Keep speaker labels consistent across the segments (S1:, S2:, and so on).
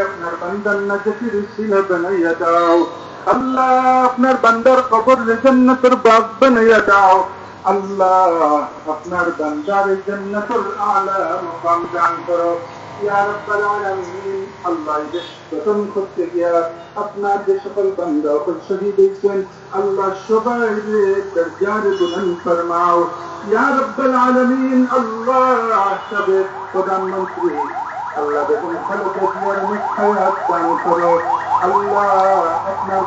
S1: আপনার বান্দার নাজাতির শিলা বানাইয়া দাও। আল্লাহ, আপনার বান্দার কবর বাগ বানাইয়া দাও। আল্লাহ, আপনার বান্দার জান্নাতুল আলা মুকাম দান করো। আপনার যে আল্লাহ আল্লাহ প্রধানমন্ত্রী আল্লাহ বেগম খালেদা জিয়ার মুখায়াত দান করো আল্লাহ আপনার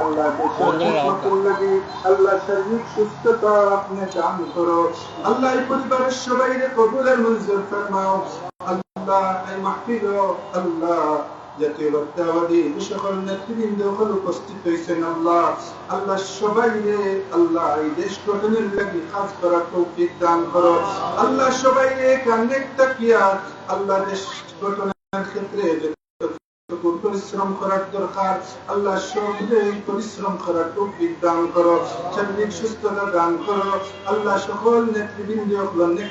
S1: আল্লাহ দেশের খিদমতের লাগি আল্লাহ শারীরিক সুস্থতা আপনি দান করো। আল্লাহ এই পরিবারের সবাইকে কবুলের মঞ্জুর ফরমাও। আল্লাহ এই মাহফিল আল্লাহ জাতীয় বক্তাবাদী সকল নেতৃবৃন্দ সকল উপস্থিত হয়েছেন আল্লাহ। আল্লাহ সবাই আল্লাহ এই দেশ গঠনের লাগি কাজ করার তৌফিক দান করো। আল্লাহ সবাই রে কান্নেক তাকিয়া আল্লাহ দেশ গঠনের ক্ষেত্রে পরিশ্রম করার দরকার। আল্লাহ সবরে পরিশ্রম করার তৌফিক দান করো। শারীরিক সুস্থতা দান করো। আল্লাহ সকল নেতৃবৃন্দ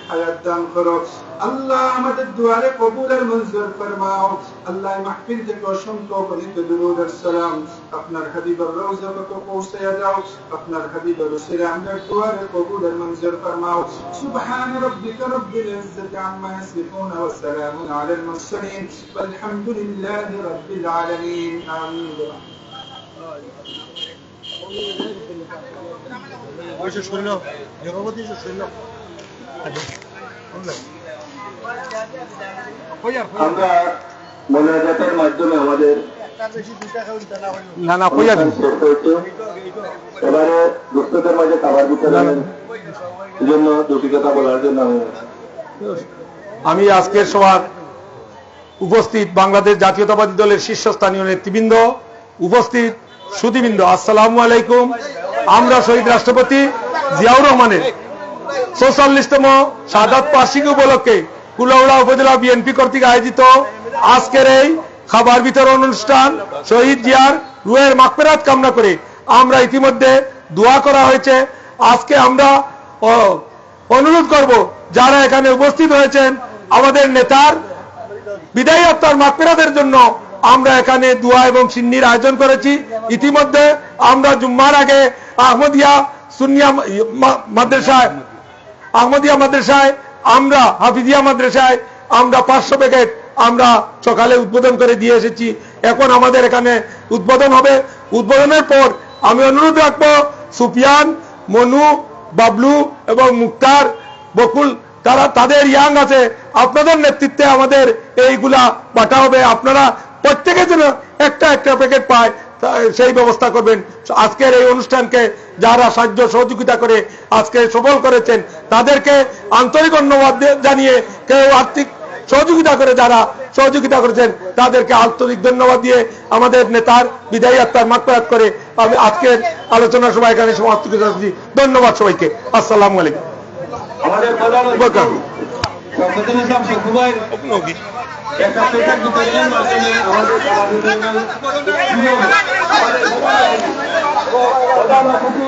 S1: হায়াত দান করো। الله مدد دواره قبول المنظر فرماو الله محفل دکو شمتو قدید درود السلام. اپنا حبیب الروز بکو قوش سیداو اپنا حبیب رسول عمدر دواره قبول المنظر فرماو سبحان ربك رب العزت عما يسلحون والسلام على المرسلين. والحمد لله رب العالمين. آمين.
S2: ماشي شو شو شو شو شو شو شو شو شو شو شو شو شو
S3: আমরা মোনাজাতের মাধ্যমে আমাদের
S2: না না কইয়া দিন।
S3: এবারে দুস্থদের মাঝে খাবার বিতরণের জন্য দুটি কথা বলার জন্য আমি
S2: আমি আজকের সভার উপস্থিত বাংলাদেশ জাতীয়তাবাদী দলের শীর্ষস্থানীয় নেতৃবৃন্দ উপস্থিত সুদীবৃন্দ আসসালামু আলাইকুম। আমরা শহীদ রাষ্ট্রপতি জিয়াউর রহমানের। চৌচল্লিশতম সাদাত বার্ষিকী উপলক্ষে কুলাউড়া উপজেলা বিএনপি কর্তৃক আয়োজিত আজকের এই খাবার বিতরণ অনুষ্ঠান শহীদ জিয়ার রুহের মাকফেরাত কামনা করে আমরা ইতিমধ্যে দোয়া করা হয়েছে। আজকে আমরা অনুরোধ করব, যারা এখানে উপস্থিত হয়েছেন, আমাদের নেতার বিদায়ী আত্মার মাকফেরাতের জন্য আমরা এখানে দোয়া এবং সিন্নির আয়োজন করেছি। ইতিমধ্যে আমরা জুম্মার আগে আহমদিয়া সুনিয়া মাদ্রাসায়, আহমদিয়া মাদ্রাসায় আমরা হাফিজিয়া মাদ্রাসায়, আমরা পাঁচশো প্যাকেট আমরা সকালে উদ্বোধন করে দিয়ে এসেছি। এখন আমাদের এখানে উদ্বোধন হবে। উদ্বোধনের পর আমি অনুরোধ রাখব, সুফিয়ান, মনু, বাবলু এবং মুক্তার, বকুল, তারা তাদের ইয়াং আছে, আপনাদের নেতৃত্বে আমাদের এইগুলা বাটা হবে আপনারা প্রত্যেকে যেন একটা একটা প্যাকেট পায় সেই ব্যবস্থা করবেন। আজকের এই অনুষ্ঠানকে যারা সাহায্য সহযোগিতা করে আজকে সফল করেছেন তাদেরকে আন্তরিক ধন্যবাদ জানিয়ে কেউ আর্থিক সহযোগিতা করে যারা সহযোগিতা করেছেন তাদেরকে আন্তরিক ধন্যবাদ দিয়ে আমাদের নেতার বিদায়ী আত্মার মাত্রাত করে আমি আজকের আলোচনা সভা এখানে সমাপ্ত করে ধন্যবাদ সবাইকে। আসসালাম আলাইকুম।
S3: আমাদের প্রধান
S2: বলকাম।
S3: সংসদের ইসলাম শুক্রবার একটা পেশার বিতরণের মাধ্যমে আমাদের খাবার বিতরণ শুরু হবে। আমাদের প্রধান অতিথি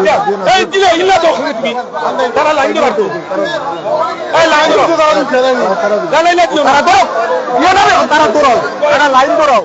S2: করো এই দিলে ইল্লা তো তুমি তারা লাইন ধরো তো এই লাইন ধরো না লাইন ধরো। তারা ধরো। ইয়ে না তারা ধরো তারা লাইন ধরো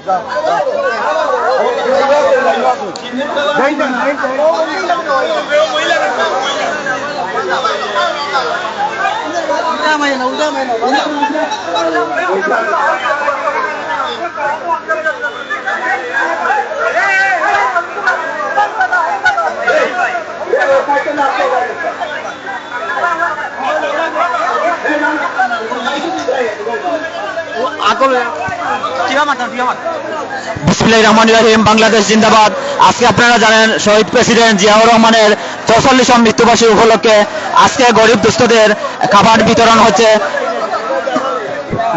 S4: বাংলাদেশ জিন্দাবাদ। আজকে আপনারা জানেন শহীদ প্রেসিডেন্ট জিয়াউর রহমানের চৌচল্লিশম মৃত্যুবার্ষিকী উপলক্ষে আজকে গরিব দুস্থদের খাবার বিতরণ হচ্ছে।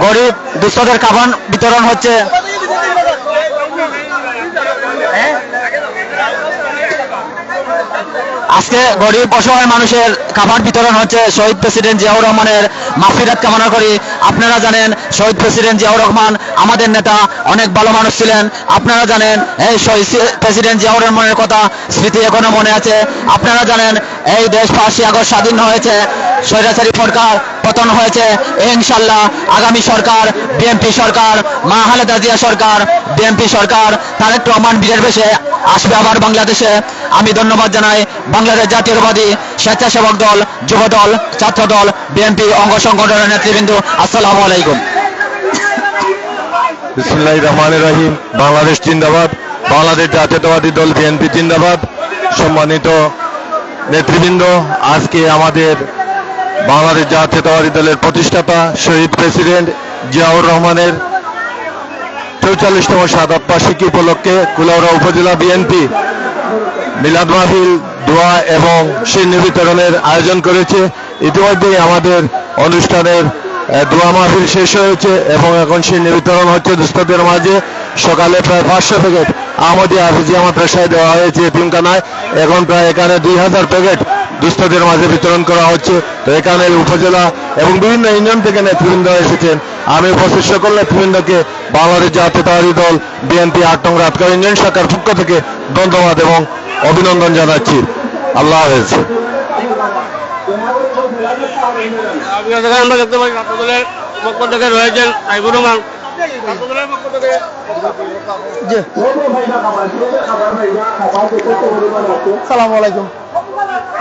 S4: গরিব দুস্থদের খাবার বিতরণ হচ্ছে। আজকে গরিব অসহায় মানুষের খাবার বিতরণ হচ্ছে শহীদ প্রেসিডেন্ট জিয়াউর রহমানের মাফিরাত কামনা করি। আপনারা জানেন শহীদ প্রেসিডেন্ট জিয়াউর রহমান আমাদের নেতা, অনেক ভালো মানুষ ছিলেন। আপনারা জানেন এই শহীদ প্রেসিডেন্ট জিয়াউর রহমানের কথা স্মৃতি এখনও মনে আছে। আপনারা জানেন এই দেশ পাঁচই আগস্ট স্বাধীন হয়েছে, স্বৈরাচারী সরকার পতন হয়েছে। ইনশাল্লাহ আগামী সরকার, বিএনপি সরকার, মা খালেদা জিয়া সরকার বিএনপি সরকার তারেক রহমান বীরের বেশে আসবে আবার বাংলাদেশে। আমি ধন্যবাদ জানাই বাংলাদেশ জাতীয়তাবাদী স্বেচ্ছাসেবক দল, যুব দল, ছাত্র দল, বিএনপি অঙ্গ সংগঠনের নেতৃবৃন্দ। আসসালামু আলাইকুম।
S5: রহমান রহিম। বাংলাদেশ জিন্দাবাদ, বাংলাদেশ জাতীয়তাবাদী দল বিএনপি জিন্দাবাদ। সম্মানিত নেতৃবৃন্দ, আজকে আমাদের বাংলাদেশ জাতীয়তাবাদী দলের প্রতিষ্ঠাতা শহীদ প্রেসিডেন্ট জিয়াউর রহমানের চৌচল্লিশতম সাদাত বার্ষিকী উপলক্ষে কুলাউড়া উপজেলা বিএনপি মিলাদ মাহফিল, দোয়া এবং সিন্নি বিতরণের আয়োজন করেছে। ইতিমধ্যেই আমাদের অনুষ্ঠানের দোয়া মাহফিল শেষ হয়েছে এবং এখন সিন্নি বিতরণ হচ্ছে দুস্থদের মাঝে। সকালে প্রায় পাঁচশো প্যাকেট আহমদি হাফিজিয়া মাদ্রাসায় দেওয়া হয়েছে। এতিমখানায় এখন প্রায় এখানে দুই হাজার প্যাকেট দুস্থদের মাঝে বিতরণ করা হচ্ছে। তো এখানে উপজেলা এবং বিভিন্ন ইউনিয়ন থেকে নেতৃবৃন্দ এসেছেন। আমি উপস্থিত সকল নেতৃবৃন্দকে বাংলাদেশ জাতীয়তাবাদী দল, বিএনপি আট নং রাতকার ইউনিয়ন শাখার পক্ষ থেকে ধন্যবাদ এবং অভিনন্দন জানাচ্ছি। আল্লাহ হাফেজ।
S6: পক্ষ থেকে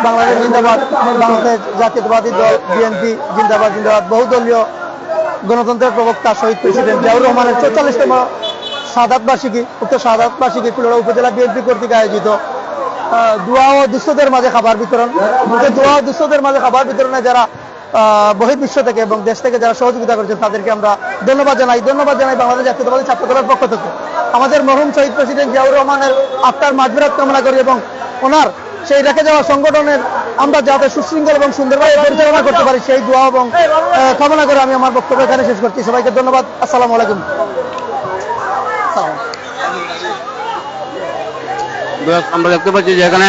S7: বাংলাদেশ জিন্দাবাদ, বাংলাদেশ জাতীয়তাবাদী দল, বিএনপি জিন্দাবাদ জিন্দাবাদ, বহুদলীয় গণতন্ত্রের প্রবক্তা শহীদ প্রেসিডেন্ট জিয়াউর রহমানের চৌচল্লিশতম সাদাত বার্ষিকী উক্ত সাদাত বার্ষিকী কুলোড়া উপজেলা বিএনপি কর্তৃক আয়োজিত দোয়া ও দুস্থদের মাঝে খাবার বিতরণ। দোয়া ও দুস্থদের মাঝে খাবার বিতরণে যারা বহির্বিশ্ব থেকে এবং দেশ থেকে যারা সহযোগিতা করেছেন, তাদেরকে আমরা ধন্যবাদ জানাই। ধন্যবাদ জানাই বাংলাদেশ জাতীয়তাবাদী ছাত্র দলের পক্ষ থেকে। আমাদের মরহুম শহীদ প্রেসিডেন্ট জিয়াউর রহমানের আত্মার মাঝবিরাত কামনা করি এবং ওনার সেই রেখে যাওয়া সংগঠনের আমরা যাতে সুশৃঙ্খল এবং সুন্দরভাবে পরিচালনা করতে পারি সেই দোয়া এবং কামনা করে আমি আমার বক্তব্য এখানে শেষ করছি। সবাইকে ধন্যবাদ। আসসালামু আলাইকুম।
S6: আমরা দেখতে পাচ্ছি যে এখানে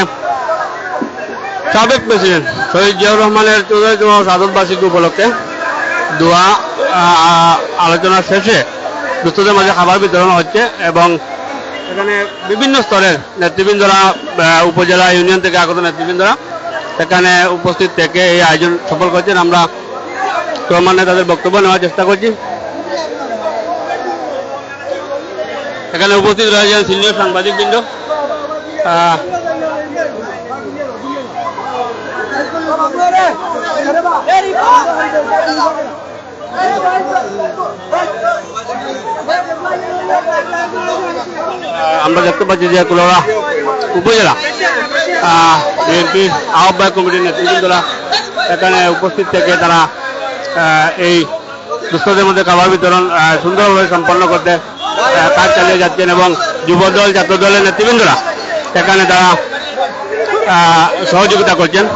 S6: সাবেক প্রেসিডেন্ট শহীদ জিয়াউর রহমানের চৌধুরীতম সাধন বার্ষিকী উপলক্ষে দোয়া আ- আ- আলোচনা শেষে দুস্থদের মাঝে খাবার বিতরণ হচ্ছে এবং এখানে বিভিন্ন স্তরের নেতৃবৃন্দরা আহ, উপজেলা ইউনিয়ন থেকে আগত নেতৃবৃন্দরা এখানে উপস্থিত থেকে এই আয়োজন সফল করছেন। আমরা ক্রমান্বয়ে তাদের বক্তব্য নেওয়ার চেষ্টা করছি। এখানে উপস্থিত রয়েছেন সিনিয়র সাংবাদিকবৃন্দ। আহ, আমরা দেখতে পাচ্ছি যে কুলোড়া উপজেলা বিএনপি আহ্বায়ক কমিটির নেতৃবৃন্দরা এখানে উপস্থিত থেকে তারা এই দুস্থদের মধ্যে খাবার বিতরণ সুন্দরভাবে সম্পন্ন করতে কাজ চালিয়ে যাচ্ছেন এবং যুবদল ছাত্র দলের নেতৃবৃন্দরা এখানে তারা সহযোগিতা করছেন।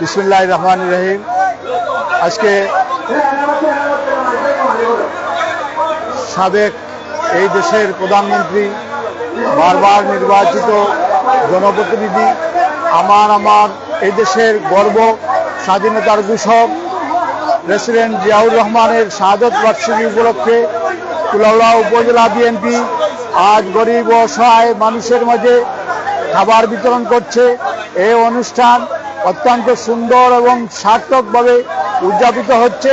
S7: বিসমুল্লাহ রহমান রহিম আজকে সাবেক এই দেশের প্রধানমন্ত্রী, বারবার নির্বাচিত জনপ্রতিনিধি, আমার আমার এই দেশের গর্ব, স্বাধীনতার ঘোষক প্রেসিডেন্ট জিয়াউর রহমানের শাহাদত বার্ষিকী উপলক্ষে কুলাউড়া উপজেলা বিএনপি আজ গরিব অসহায় মানুষের মাঝে খাবার বিতরণ করছে। এই অনুষ্ঠান অত্যন্ত সুন্দর এবং সার্থকভাবে উদযাপিত হচ্ছে।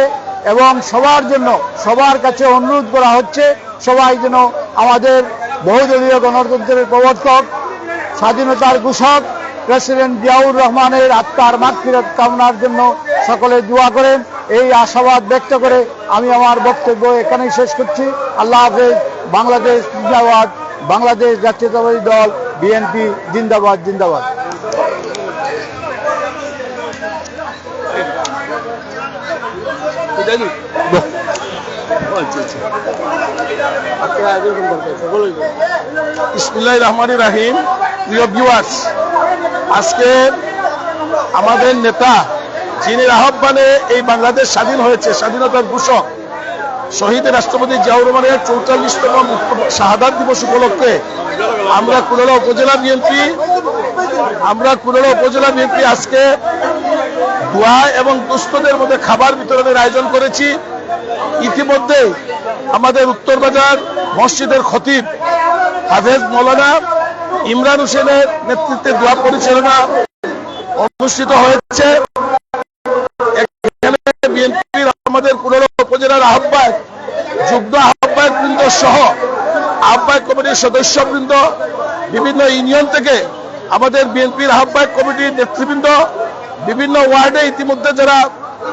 S7: এবং সবার জন্য, সবার কাছে অনুরোধ করা হচ্ছে, সবাই যেন আমাদের বহুদলীয় গণতন্ত্রের প্রবর্তক, স্বাধীনতার ঘোষক, প্রেসিডেন্ট জিয়াউর রহমানের আত্মার মাতৃরত কামনার জন্য সকলে দোয়া করেন। এই আশাবাদ ব্যক্ত করে আমি আমার বক্তব্য এখানেই শেষ করছি। আল্লাহ হাফেজ। বাংলাদেশ জিন্দাবাদ। বাংলাদেশ জাতীয়তাবাদী দল, বিএনপি জিন্দাবাদ জিন্দাবাদ।
S8: ইসমিল্লাহ রহমান রাহিম। প্রিয় ভিউয়ার্স আজকে আমাদের নেতা, যিনি আহ্বানে এই বাংলাদেশ স্বাধীন হয়েছে, স্বাধীনতার ঘোষক, শহীদ রাষ্ট্রপতি জিয়াউর রহমানের চৌচল্লিশতম শাহাদাত দিবস উপলক্ষে আমরা কুড়লা উপজেলা বিএনপি, আমরা কুড়লা উপজেলা বিএনপি আজকে দোয়া এবং দুস্থদের মধ্যে খাবার বিতরণের আয়োজন করেছি। ইতিমধ্যে আমাদের উত্তরবাজার মসজিদের খতিব হাফেজ মৌলানা ইমরান হোসেনের নেতৃত্বে দোয়া পরিচালনা অনুষ্ঠিত হয়েছে। আমাদের পুরনো উপজেলার আহ্বায়ক, যুগ্ম আহ্বায়ক বৃন্দ সহ আহ্বায়ক কমিটির সদস্য বৃন্দ বিভিন্ন ইউনিয়ন থেকে আমাদের বিএনপির আহ্বায়ক কমিটির নেতৃবৃন্দ বিভিন্ন ওয়ার্ডে ইতিমধ্যে যারা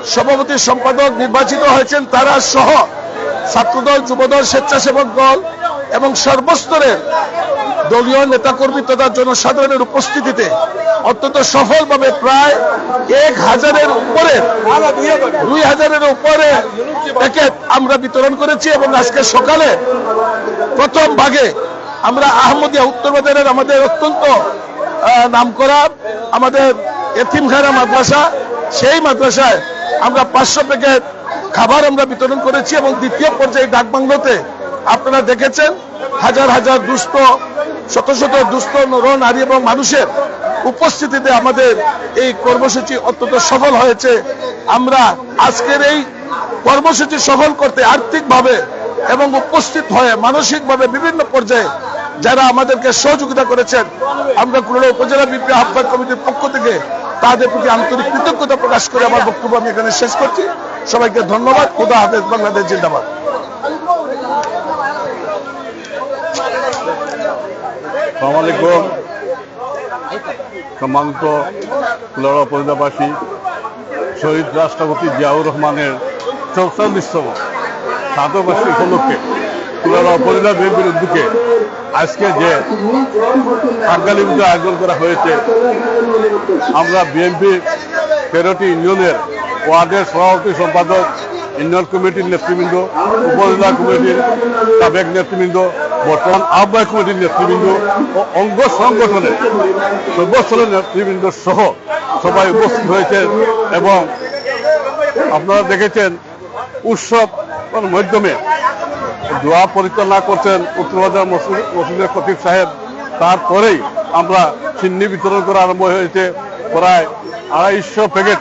S8: সভাপতি সম্পাদক নির্বাচিত হয়েছেন তারা সহ ছাত্রদল যুবদল স্বেচ্ছাসেবক দল এবং সর্বস্তরের দলীয় নেতাকর্মী তথা জনসাধারণের উপস্থিতিতে অত্যন্ত সফলভাবে প্রায় এক হাজারের উপরে দুই হাজারের উপরে প্যাকেট আমরা বিতরণ করেছি এবং আজকে সকালে প্রথম ভাগে আমরা আহমদিয়া উত্তরবাজারের আমাদের অত্যন্ত আহ, নামকরা আমাদের এতিমখানা মাদ্রাসা, সেই মাদ্রাসায় আমরা পাঁচশো প্যাকেট খাবার আমরা বিতরণ করেছি এবং দ্বিতীয় পর্যায়ে ডাকবাংলোতে আপনারা দেখেছেন হাজার হাজার দুস্থ, শত শত দুস্থ নর, নারী এবং মানুষের উপস্থিতিতে আমাদের এই কর্মসূচি অত্যন্ত সফল হয়েছে। আমরা আজকের এই কর্মসূচি সফল করতে আর্থিকভাবে এবং উপস্থিত হয়ে মানসিকভাবে বিভিন্ন পর্যায়ে যারা আমাদেরকে সহযোগিতা করেছেন, আমরা কুড়া উপজেলা বিপি আহ্বায়ক কমিটির পক্ষ থেকে তাদের প্রতি আন্তরিক কৃতজ্ঞতা প্রকাশ করে আমার বক্তব্য আমি এখানে শেষ করছি। সবাইকে ধন্যবাদ। খুদা হাফেজ, বাংলাদেশ জিন্দাবাদ।
S9: আলাইকুম। সম্মানিত কুলারা উপজেলাবাসী শহীদ রাষ্ট্রপতি জিয়াউর রহমানের চৌচল্লিশতম শতবার্ষিকী উপলক্ষে উপজেলা বিএনপির উদ্যোগে আজকে যে পুজো আয়োজন করা হয়েছে, আমরা বিএনপি তেরোটি ইউনিয়নের ওয়ার্ডের সভাপতি সম্পাদক, ইউনিয়ন কমিটির নেতৃবৃন্দ, উপজেলা কমিটির সাবেক নেতৃবৃন্দ, বর্তমান আহ্বায়ক কমিটির নেতৃবৃন্দ ও অঙ্গ সংগঠনের সর্বস্তরের নেতৃবৃন্দ সহ সবাই উপস্থিত হয়েছেন এবং আপনারা দেখেছেন উৎসব মাধ্যমে দোয়া পরিচালনা করছেন উত্তরবাজার মসজিদ মসজিদের খতিব সাহেব। তারপরেই আমরা চিন্নি বিতরণ করা আরম্ভ হয়েছে প্রায় আড়াইশো প্যাকেট,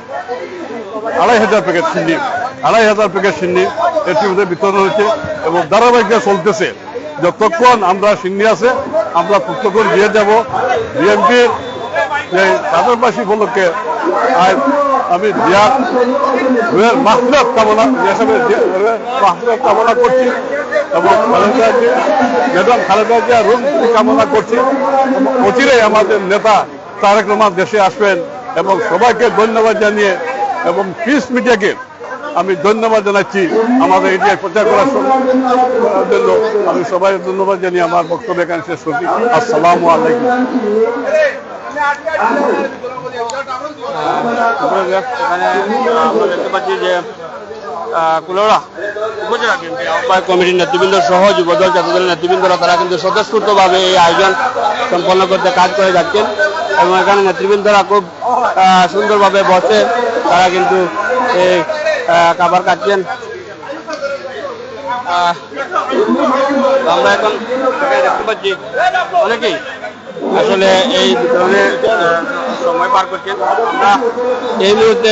S9: আড়াই হাজার প্যাকেট সিন্নি, আড়াই হাজার প্যাকেট সিন্নি এটির মধ্যে বিতরণ হয়েছে এবং ধারাবাহিকভাবে চলতেছে। যতক্ষণ আমরা সিন্নি আছে, আমরা ততক্ষণ দিয়ে যাব। বিএনপির যে সাধারণবাসী উপলক্ষে আজ আমি জিয়ার মাহফিলত কামনা হিসাবে মাহফিলত কামনা করছি এবং খালেদা ম্যাডাম খালেদা জিয়া রুম কামনা করছি। এবং অচিরেই আমাদের নেতা তারেক রহমান দেশে আসবেন এবং সবাইকে ধন্যবাদ জানিয়ে এবং পিস মিডিয়াকে আমি ধন্যবাদ জানাচ্ছি আমাদের এটি প্রচার করার জন্য। আমি সবাই ধন্যবাদ জানিয়ে আমার বক্তব্য এখানে শেষ করছি। আসসালামু আলাইকুম।
S6: এখানে আমরা দেখতে পাচ্ছি যে কুলোড়া উপজেলা বিএনপি আহ্বায়ক কমিটির নেতৃবৃন্দ সহ যুবদল জাতীয় নেতৃবৃন্দরা তারা কিন্তু স্বতঃস্ফূর্তভাবে এই আয়োজন সম্পন্ন করতে কাজ করে যাচ্ছেন এবং এখানে নেতৃবৃন্দরা খুব সুন্দরভাবে বসে তারা কিন্তু এই খাবার আহ, আমরা এখন দেখতে পাচ্ছি অনেকেই আসলে এই আহ, সময় পার করছেন। আমরা এই মুহূর্তে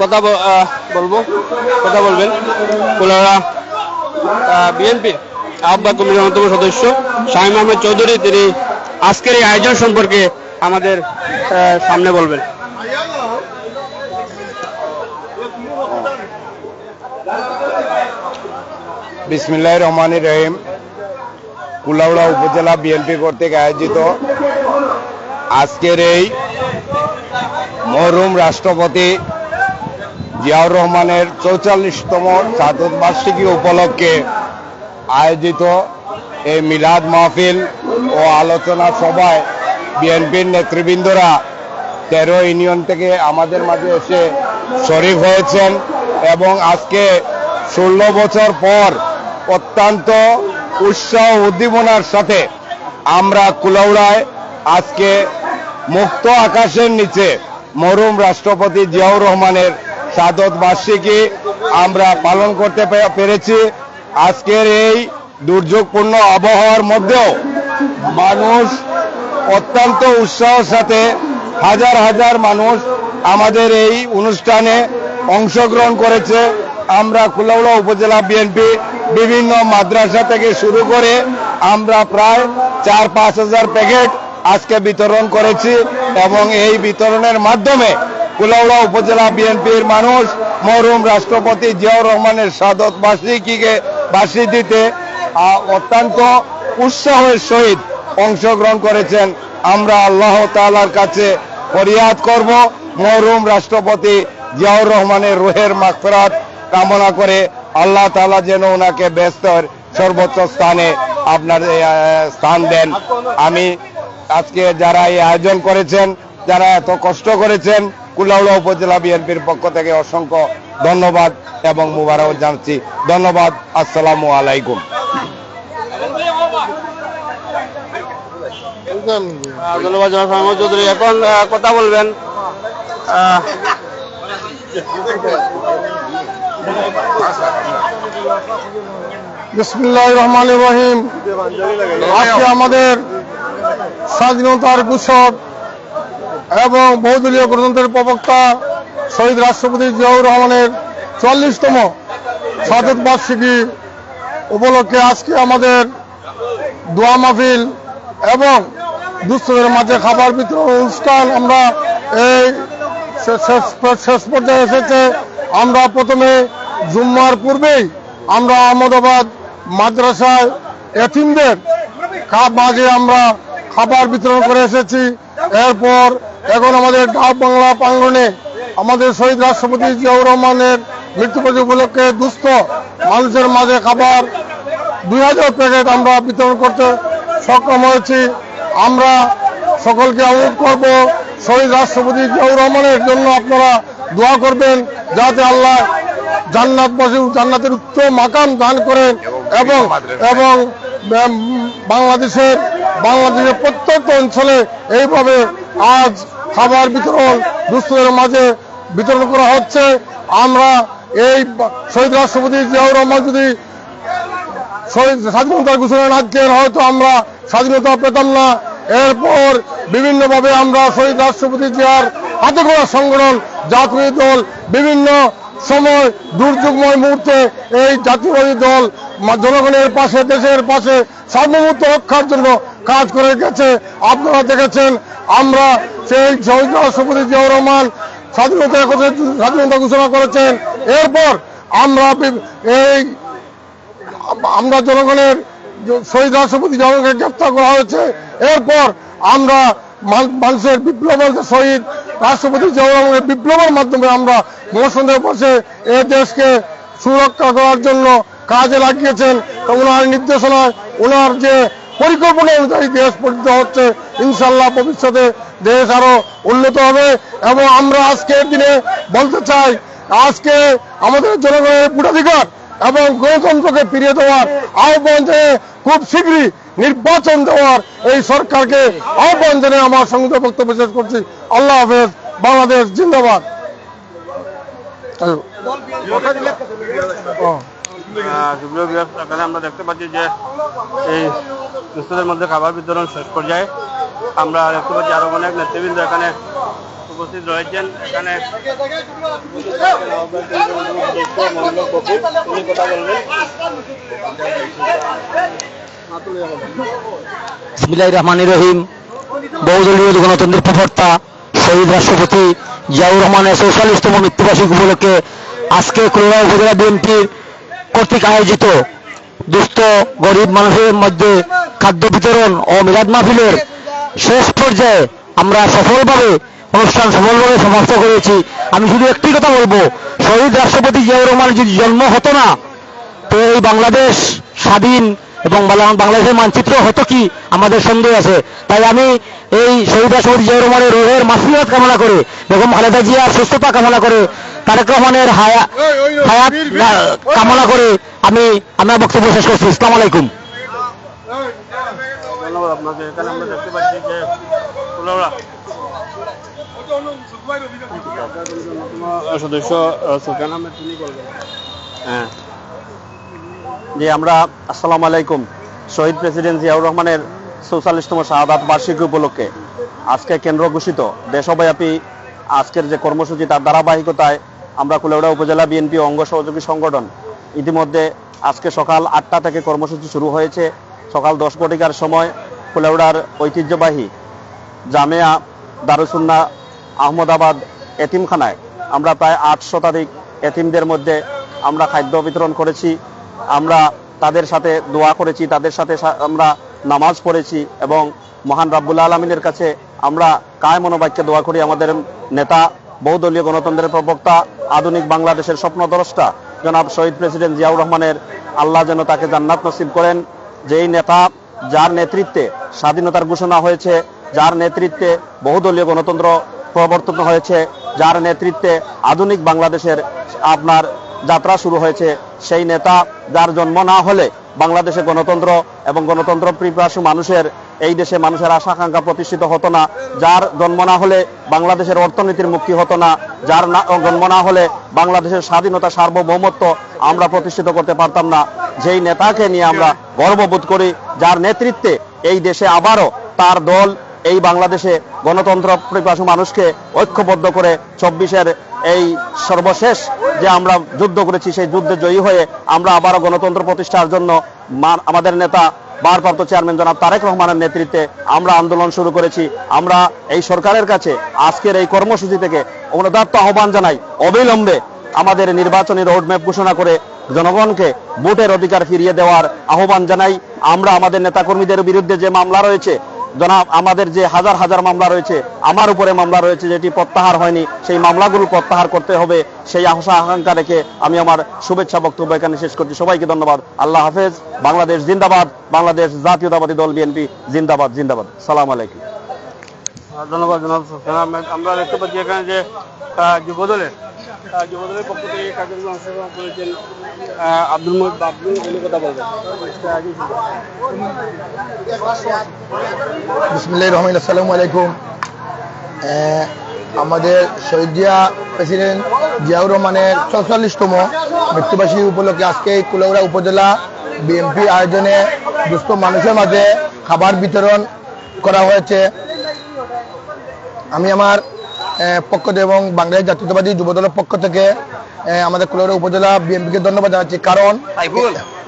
S6: কথা বলব কথা বলবেন কোলারা বিএনপির আহ্বায়ক কমিটির অন্যতম সদস্য শাহিম আহমেদ চৌধুরী। তিনি আজকের এই আয়োজন সম্পর্কে আমাদের সামনে বলবেন।
S10: বিসমিল্লাহ রহমান রহিম। কুলাউড়া উপজেলা বিএনপি কর্তৃক আয়োজিত আজকের এই মরহুম রাষ্ট্রপতি জিয়াউর রহমানের চৌচল্লিশতম বার্ষিকী উপলক্ষে আয়োজিত এই মিলাদ মাহফিল ও আলোচনা সভায় বিএনপির নেতৃবৃন্দরা তেরো ইউনিয়ন থেকে আমাদের মাঝে এসে শরিক হয়েছেন
S11: এবং আজকে ষোলো বছর পর অত্যন্ত উৎসাহ উদ্দীপনার সাথে আমরা কুলাউড়ায় আজকে মুক্ত আকাশের নিচে মরুম রাষ্ট্রপতি জিয়াউর রহমানের সাদত বার্ষিকী আমরা পালন করতে পেরেছি। আজকের এই দুর্যোগপূর্ণ আবহাওয়ার মধ্যেও মানুষ অত্যন্ত উৎসাহের সাথে হাজার হাজার মানুষ আমাদের এই অনুষ্ঠানে অংশগ্রহণ করেছে। আমরা কুলাউড়া উপজেলা বিএনপি বিভিন্ন মাদ্রাসা থেকে শুরু করে আমরা প্রায় চার পাঁচ হাজার প্যাকেট আজকে বিতরণ করেছি এবং এই বিতরণের মাধ্যমে কুলাউড়া উপজেলা বিএনপির মানুষ মরুম রাষ্ট্রপতি জিয়াউর রহমানের সাদত বার্ষিকীকে বার্ষিকীতে দিতে অত্যন্ত উৎসাহের সহিত অংশগ্রহণ করেছেন। আমরা আল্লাহ তাআলার কাছে ফরিয়াদ করব। মরুম রাষ্ট্রপতি জিয়াউর রহমানের রোহের মাগফিরাত কামনা করে আল্লাহ তালা যেন ওনাকে ব্যস্তর সর্বোচ্চ স্থানে আপনার স্থান দেন। আমি আজকে যারা এই আয়োজন করেছেন, যারা এত কষ্ট করেছেন কুলাউড়া উপজেলা বিএনপির পক্ষ থেকে অসংখ্য ধন্যবাদ এবং মুবারক জানছি ধন্যবাদ। আসসালামু আলাইকুম।
S6: ধন্যবাদ চৌধুরী, এখন কথা বলবেন।
S11: বিসমুল্লাহ রহমান রহিম। আজকে আমাদের স্বাধীনতার ঘোষক এবং বহুদলীয় গণতন্ত্রের প্রবক্তা শহীদ রাষ্ট্রপতি জিয়াউর রহমানের চল্লিশতম শতক বার্ষিকী উপলক্ষে আজকে আমাদের দোয়া মাহফিল এবং দুস্থদের মাঝে খাবার বিতরণ অনুষ্ঠান আমরা এই শেষ পর্যায়ে এসেছে। আমরা প্রথমে জুম্মার পূর্বেই আমরা আহমদাবাদ মাদ্রাসায় এতিমদের খা- মাঝে আমরা খাবার বিতরণ করে এসেছি। এরপর এখন আমাদের ডাক বাংলা প্রাঙ্গনে আমাদের শহীদ রাষ্ট্রপতি জিয়াউর রহমানের মৃত্যুপতি উপলক্ষে দুস্থ মানুষের মাঝে খাবার দুই হাজার প্যাকেট আমরা বিতরণ করতে সক্ষম হয়েছি। আমরা সকলকে অনুরোধ করব শহীদ রাষ্ট্রপতি জিয়াউর রহমানের জন্য আপনারা দোয়া করবেন যাতে আল্লাহ জান্নাত বসে জান্নাতের উচ্চ মাকাম দান করেন এবং এবং বাংলাদেশের বাংলাদেশের প্রত্যন্ত অঞ্চলে এইভাবে আজ খাবার বিতরণ দুস্থদের মাঝে বিতরণ করা হচ্ছে। আমরা এই শহীদ রাষ্ট্রপতি জিয়াউর রহমান যদি স্বাধীনতার ঘোষণা না হয়তো আমরা স্বাধীনতা পেতাম না। এরপর বিভিন্নভাবে আমরা শহীদ রাষ্ট্রপতি জিয়ার হাতে করা সংগঠন জাতীয় দল বিভিন্ন সময় দুর্যোগময় মুহূর্তে এই জাতীয়বাদী দল জনগণের পাশে, দেশের পাশে সার্বভৌমত্ব রক্ষার জন্য কাজ করে গেছে। আপনারা দেখেছেন, আমরা সেই শহীদ রাষ্ট্রপতি জিয়াউর রহমান স্বাধীনতা স্বাধীনতা ঘোষণা করেছেন। এরপর আমরা এই আমরা জনগণের শহীদ রাষ্ট্রপতি জনগণকে গ্রেপ্তার করা হয়েছে। এরপর আমরা মানুষের বিপ্লবের শহীদ রাষ্ট্রপতি জিয়াউর বিপ্লবের মাধ্যমে আমরা মহাসন্দেহ বসে এ দেশকে সুরক্ষা করার জন্য কাজে লাগিয়েছেন। ওনার নির্দেশনায় ওনার যে পরিকল্পনা অনুযায়ী দেশ পরিচিত হচ্ছে ইনশাল্লাহ ভবিষ্যতে দেশ আরও উন্নত হবে। এবং আমরা আজকের দিনে বলতে চাই, আজকে আমাদের জনগণের ভোটাধিকার এবং গণতন্ত্রকে ফিরিয়ে দেওয়ার আহ্বান খুব শীঘ্রই নির্বাচন দেওয়ার এই সরকারকে আহ্বান জানিয়ে আমার সংযুক্ত বক্তব্য শেষ করছি। আল্লাহ হাফেজ বাংলাদেশ জিন্দাবাদ।
S6: আমরা দেখতে পাচ্ছি যে এই দুস্থদের মধ্যে খাবার বিতরণ শেষ পর্যায়ে আমরা দেখতে পাচ্ছি আরও অনেক নেতৃবৃন্দ এখানে উপস্থিত রয়েছেন। এখানে কথা বলবেন।
S12: বিসমিল্লাহ রহমান রহিম। বহুদলীয় গণতন্ত্রের প্রবক্তা শহীদ রাষ্ট্রপতি জিয়াউর রহমানের চৌচল্লিশতম মৃত্যুবার্ষিকী উপলক্ষে আজকে খুলনা উপজেলা বিএনপির কর্তৃক আয়োজিত দুস্থ, গরিব মানুষের মধ্যে খাদ্য বিতরণ ও মিলাদ মাহফিলের শেষ পর্যায়ে আমরা সফলভাবে, অনুষ্ঠান সফলভাবে সমাপ্ত করেছি। আমি শুধু একটি কথা বলব, শহীদ রাষ্ট্রপতি জিয়াউর রহমানের যদি জন্ম হতো না, তো এই বাংলাদেশ স্বাধীন এবং বালা- বাংলাদেশের মানচিত্র হতো কি আমাদের সন্দেহ আছে। তাই আমি এই শহীদা শহীদ জিয়াউর রহমানের রোহের মাসিরাত কামনা করে বেগম খালেদা জিয়ার সুস্থতা কামনা করে
S13: তারেক রহমানের হায়া হায়াত কামনা করে আমি আমার বক্তব্য শেষ করছি। ইসলাম আলাইকুম।
S14: ধন্যবাদ আপনাকে। এখানে আমরা দেখতে পাচ্ছি যে সদস্য সুলতান আহমেদ তিনি বলবেন। হ্যাঁ। জি আমরা, আসসালামু আলাইকুম, শহীদ প্রেসিডেন্ট জিয়াউর রহমানের চৌচল্লিশতম শাহাদাত বার্ষিকী উপলক্ষে আজকে কেন্দ্র ঘোষিত। দেশব্যাপী আজকের যে কর্মসূচি, তার ধারাবাহিকতায় আমরা কুলেউড়া উপজেলা বিএনপি অঙ্গ সহযোগী সংগঠন ইতিমধ্যে আজকে সকাল আটটা থেকে কর্মসূচি শুরু হয়েছে। সকাল দশ কোটিকার সময় কুলেউড়ার ঐতিহ্যবাহী জামেয়া দারুসুন্না আহমদাবাদ এতিমখানায় আমরা প্রায় আট শতাধিক এতিমদের মধ্যে আমরা খাদ্য বিতরণ করেছি। আমরা তাদের সাথে দোয়া করেছি, তাদের সাথে আমরা নামাজ পড়েছি এবং মহান রাব্বুল আলমিনের কাছে আমরা কায় মনোবাক্যে দোয়া করি। আমাদের নেতা, বহুদলীয় গণতন্ত্রের প্রবক্তা, আধুনিক বাংলাদেশের স্বপ্নদ্রষ্টা, জনাব শহীদ প্রেসিডেন্ট জিয়াউর রহমানের আল্লাহ যেন তাকে জান্নাত নসিব করেন। যেই নেতা, যার নেতৃত্বে স্বাধীনতার ঘোষণা হয়েছে, যার নেতৃত্বে বহুদলীয় গণতন্ত্র প্রবর্তন হয়েছে, যার নেতৃত্বে আধুনিক বাংলাদেশের আপনার যাত্রা শুরু হয়েছে সেই নেতা যার জন্ম না হলে বাংলাদেশে গণতন্ত্র এবং গণতন্ত্র প্রিপাসু মানুষের এই দেশে মানুষের আশা আকাঙ্ক্ষা প্রতিষ্ঠিত হতো না। যার জন্ম না হলে বাংলাদেশের অর্থনীতির মুক্তি হতো না। যার জন্ম না হলে বাংলাদেশের স্বাধীনতা সার্বভৌমত্ব আমরা প্রতিষ্ঠিত করতে পারতাম না। যেই নেতাকে নিয়ে আমরা গর্ববোধ করি, যার নেতৃত্বে এই দেশে আবারও তার দল এই বাংলাদেশে গণতন্ত্র পিপাসু মানুষকে ঐক্যবদ্ধ করে চব্বিশের এই সর্বশেষ যে আমরা যুদ্ধ করেছি, সেই যুদ্ধে জয়ী হয়ে আমরা আবারও গণতন্ত্র প্রতিষ্ঠার জন্য আমাদের নেতা ভারপ্রাপ্ত চেয়ারম্যান জনাব তারেক রহমানের নেতৃত্বে আমরা আন্দোলন শুরু করেছি। আমরা এই সরকারের কাছে আজকের এই কর্মসূচি থেকে অনুদাত্ত আহ্বান জানাই, অবিলম্বে আমাদের নির্বাচনী রোডম্যাপ ঘোষণা করে জনগণকে ভোটের অধিকার ফিরিয়ে দেওয়ার আহ্বান জানাই। আমরা আমাদের নেতাকর্মীদের বিরুদ্ধে যে মামলা রয়েছে জনাব, আমাদের যে হাজার হাজার মামলা রয়েছে, আমার উপরে মামলা রয়েছে, যেটি প্রত্যাহার হয়নি, সেই মামলাগুলো প্রত্যাহার করতে হবে, সেই আশা আকাঙ্ক্ষা রেখে আমি আমার শুভেচ্ছা বক্তব্য এখানে শেষ করছি। সবাইকে ধন্যবাদ। আল্লাহ হাফেজ। বাংলাদেশ জিন্দাবাদ। বাংলাদেশ জাতীয়তাবাদী দল বিএনপি জিন্দাবাদ জিন্দাবাদ। সালাম আলাইকুম। ধন্যবাদ আমরা দেখতে পাচ্ছি এখানে যে যুবদলের যুবদলের পক্ষ থেকে কার্যক্রমে অংশগ্রহণ করেছেন আব্দুল মহিদ বাবলু উনি কথা বলবেন।
S15: আলাইকুম। আমাদের শহীদ জিয়া প্রেসিডেন্ট জিয়াউর রহমানের চৌচল্লিশতম মৃত্যুবার্ষিকী উপলক্ষে আজকে কুলাউড়া উপজেলা বিএনপি আয়োজনে দুস্থ মানুষের মাঝে খাবার বিতরণ করা হয়েছে। আমি আমার পক্ষ থেকে এবং বাংলাদেশ জাতীয়তাবাদী যুবদলের পক্ষ থেকে আমাদের কুলাউড়া উপজেলা বিএনপিকে ধন্যবাদ জানাচ্ছি। কারণ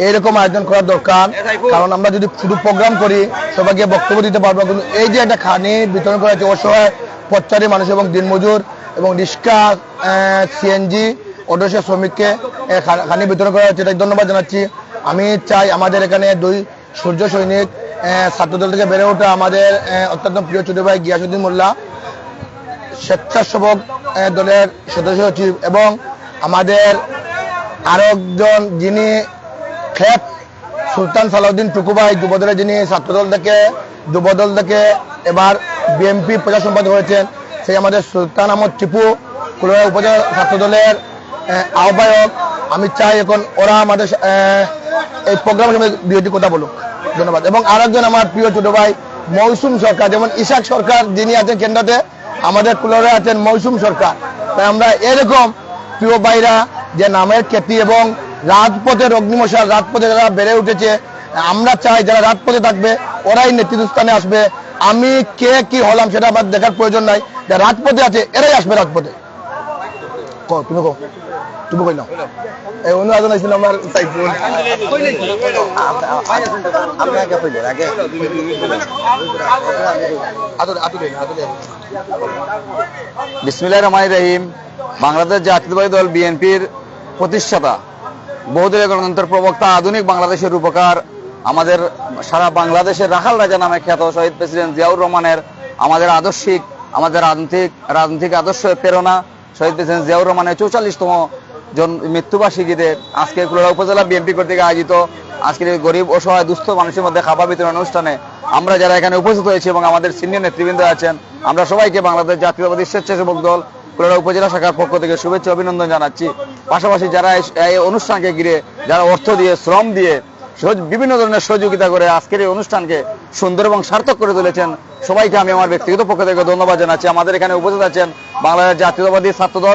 S15: এইরকম আয়োজন করা দরকার। কারণ আমরা যদি শুধু প্রোগ্রাম করি সবাইকে বক্তব্য দিতে পারব কিন্তু এই যে একটা খানি বিতরণ করা হয়েছে অসহায় পথচারী মানুষ এবং দিনমজুর এবং রিক্সা সিএনজি অটোরিক্সা শ্রমিককে খানি বিতরণ করা হচ্ছে তাই ধন্যবাদ জানাচ্ছি। আমি চাই আমাদের এখানে দুই সূর্য সৈনিক ছাত্রদল থেকে বেড়ে ওঠা আমাদের অত্যন্ত প্রিয় ছোট ভাই গিয়াসুদ্দিন মোল্লা। স্বেচ্ছাসেবক দলের সদস্য সচিব এবং আমাদের আরেকজন যিনি খেপ, সুলতান সালাউদ্দিন টুকুভাই যুবদলের যিনি ছাত্রদল থেকে, যুবদল থেকে এবার বিএমপি প্রচার সম্পাদক হয়েছেন, সেই আমাদের সুলতান আহমদ টিপু কুলরা উপজেলা ছাত্রদলের আহ্বায়ক। আমি চাই এখন ওরা আমাদের এই প্রোগ্রামের সঙ্গে বিরোধী কথা বলুক। ধন্যবাদ। এবং আরেকজন আমার প্রিয় ছোট ভাই, মৌসুম সরকার, যেমন ইশাক সরকার যিনি আছেন কেন্দ্রতে আমাদের কুলরে আছেন মৌসুম সরকার। তাই আমরা এরকম প্রিয় ভাইরা যে নামের খ্যাতি এবং রাজপথের অগ্নিমশাল, রাজপথে যারা বেড়ে উঠেছে, আমরা চাই যারা রাজপথে থাকবে, ওরাই নেতৃত্বস্থানে আসবে। আমি কে কি হলাম সেটা আমার দেখার প্রয়োজন নাই। যারা রাজপথে আছে, এরাই আসবে রাজপথে। তুমি কো তুমি কই এই আমার সাইফুল
S13: বিসমিল্লাহ রহমান রহিম। বাংলাদেশ জাতীয়তাবাদী দল বিএনপির প্রতিষ্ঠাতা। বহুদলীয় গণতন্ত্রের প্রবক্তা, আধুনিক বাংলাদেশের উপকার আমাদের সারা বাংলাদেশের রাখাল রাজা নামে খ্যাত শহীদ প্রেসিডেন্ট জিয়াউর রহমানের আমাদের আদর্শিক, আমাদের রাজনৈতিক রাজনৈতিক আদর্শ প্রেরণা শহীদ প্রেসিডেন্ট জিয়াউর রহমানের চৌচল্লিশতম জন মৃত্যুবার্ষিকীতে আজকে কুলারা উপজেলা বিএনপি কর্তৃক আয়োজিত আজকের গরিব অসহায় দুস্থ মানুষের মধ্যে খাবার বিতরণ অনুষ্ঠানে আমরা যারা এখানে উপস্থিত হয়েছি এবং আমাদের সিনিয়র নেতৃবৃন্দ আছেন, আমরা সবাইকে বাংলাদেশ জাতীয়তাবাদী স্বেচ্ছাসেবক দল, কুলাউড়া উপজেলা শাখার পক্ষ থেকে শুভেচ্ছা অভিনন্দন জানাচ্ছি। পাশাপাশি যারা এই- অনুষ্ঠানকে ঘিরে যারা অর্থ দিয়ে, শ্রম দিয়ে বিভিন্ন ধরনের সহযোগিতা করে আজকের এই অনুষ্ঠানকে সুন্দর এবং সার্থক করে তুলেছেন, সবাইকে আমি আমার ব্যক্তিগত পক্ষ থেকে ধন্যবাদ জানাচ্ছি। আমাদের এখানে উপস্থিত আছেন বাংলাদেশ জাতীয়তাবাদী ছাত্রদল